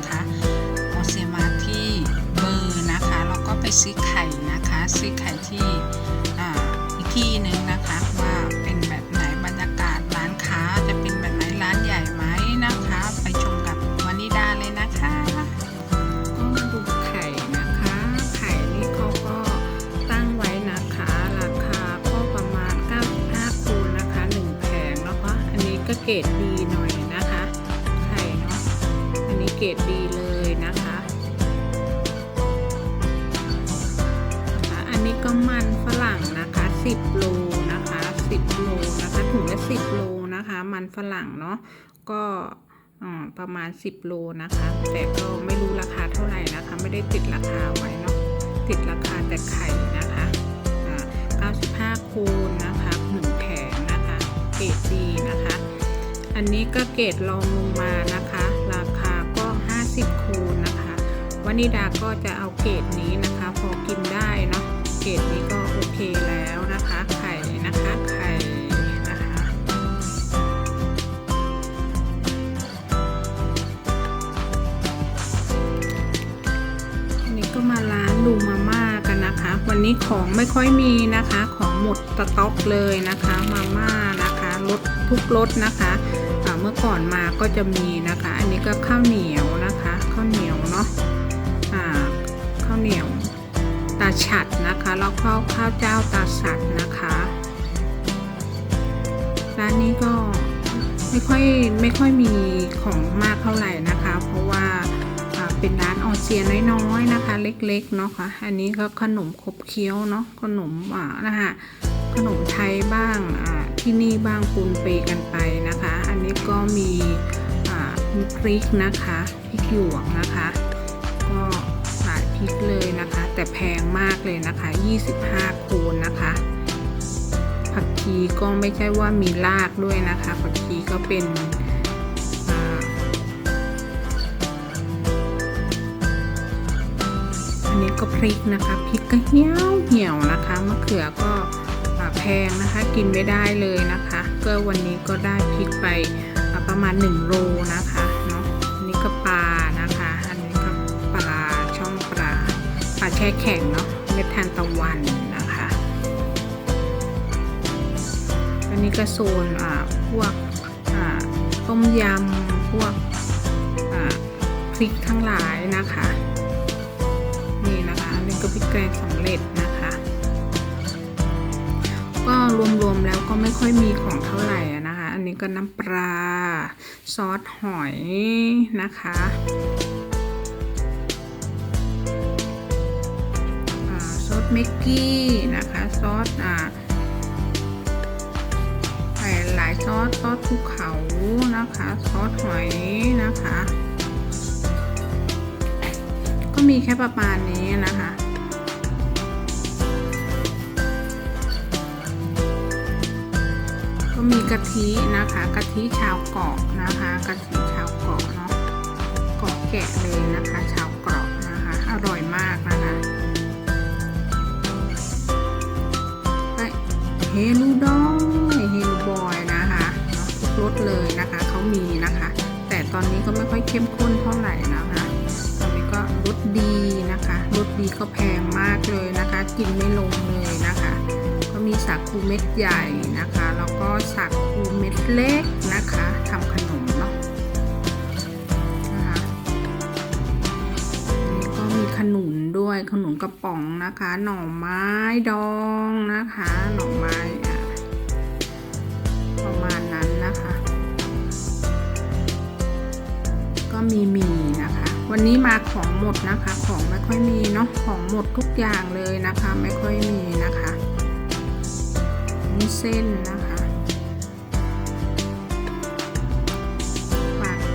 นคะเอเซมาที่เบอร์นะคะแล้วก็ไปซื้อไข่นะคะซื้อไข่ที่อีกที่หนึ่งนะคะว่าเป็นแบบไหนบรรยากาศร้านค้าจะเป็นแบบไหนร้านใหญ่ไหมนะคะ ไปชมกับวันิดาเลยนะคะมาดูไข่นะคะ ไข่นี่เขาก็ตั้งไว้นะคะ ราคาก็ประมาณ 95คูณนะคะ1แผงแล้วก็อันนี้ก็เกรดดี เกรดดีเลยนะคะ อันนี้ก็มันฝรั่งนะคะ 10 โลนะคะ 10 โลนะคะ ถุงละ 10 โลนะคะ มันฝรั่งเนาะ ก็ประมาณ 10 โลนะคะ แต่ก็ไม่รู้ราคาเท่าไหร่นะคะ ไม่ได้ติดราคาไว้เนาะ ติดราคาแต่ไข่นะคะ95คูณนะคะ1แผงนะคะ เกรดดีนะคะ อันนี้ก็เกรดรองลงมานะคะ 50 คูณนะคะวานิดาก็จะเอาเกรดนี้นะคะ พอกินได้เนาะเกรดนี้ก็โอเคแล้วนะคะ ไข่นะคะไข่นะคะอันนี้ก็มาร้านดูมาม่ากันนะคะ วันนี้ของไม่ค่อยมีนะคะ ของหมดสต็อกเลยนะคะ มาม่านะคะรสทุกรสนะคะ มื่อก่อนมาก็จะมีนะคะ อันนี้ก็ข้าวเหนียวนะคะข้าวเหนียวเนาะอ่าข้าวเหนียวตาฉัดนะคะแล้วก็ข้าวเจ้าตาสัดนะคะร้านนี้ก็ไม่ค่อยไม่ค่อยมีของมากเท่าไหร่นะคะ เพราะว่าเป็นร้านออเซียน้อยๆนะคะ เล็กๆเนาะค่ะอันนี้ก็ขนมขบเคี้ยวเนาะขนมอ่านะคะ ขนมไทยบ้างที่นี่บ้างปูนเปกันไปนะคะ อันนี้ก็มีมีพริกนะคะพริกหยวกนะคะ ก็หลายพริกเลยนะคะ แต่แพงมากเลยนะคะ 25 คูณนะคะ ผักชีก็ไม่ใช่ว่ามีรากด้วยนะคะ ผักชีก็เป็นอันนี้ก็พริกนะคะพริกก็เหี่ยวเหี่ยวนะคะมะเขือก็ แพงนะคะ กินไม่ได้เลยนะคะ ก็วันนี้ก็ได้พริกไปประมาณ 1 โลนะคะเนาะอันนี้ก็ปลานะคะ อันนี้ก็ปลาช่องปลาปลาแช่แข็งเนาะเม็ดทานตะวันนะคะ อันนี้ก็โซนอ่าพวกอ่าต้มยำพวกอ่าพริกทั้งหลายนะคะ นี่นะคะอันนี้ก็พริกแกงสำเร็จนะ ก็รวมๆแล้วก็ไม่ค่อยมีของเท่าไหร่นะคะ อันนี้ก็น้ำปลาซอสหอยนะคะซอสเมกกี้นะคะซอสอ่าใส่หลายซอสซอสภูเขานะคะซอสหอยนะคะ ก็มีแค่ประมาณนี้นะคะ ก็มีกะทินะคะกะทิชาวเกาะนะคะกะทิชาวเกาะเนาะเกาะแกะเลยนะคะ ชาวเกาะนะคะ อร่อยมากนะคะไปเฮลูดอยเฮลูบอยนะคะเนาะทุกรสเลยนะคะเขามีนะคะ แต่ตอนนี้ก็ไม่ค่อยเข้มข้นเท่าไหร่นะคะตอนนี้ก็รสดีนะคะรสดีก็แพงมากเลยนะคะ กินไม่ลงเลยนะคะ ก็มีสาคูเม็ดใหญ่นะคะ แล้วก็สาคูเม็ดเล็กนะคะทำขนมเนาะนะคะนนี้ก็มีขนุนด้วยขนุนกระป๋องนะคะ หน่อไม้ดองนะคะ หน่อไม้อะประมาณนั้นนะคะ ก็มีมีนะคะ วันนี้มาของหมดนะคะ ของไม่ค่อยมีเนาะของหมดทุกอย่างเลยนะคะ ไม่ค่อยมีนะคะมีเส้นนะ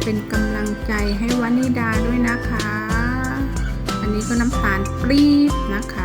เป็นกำลังใจให้วานิดาด้วยนะคะ อันนี้ก็น้ำตาลปรี๊บนะคะ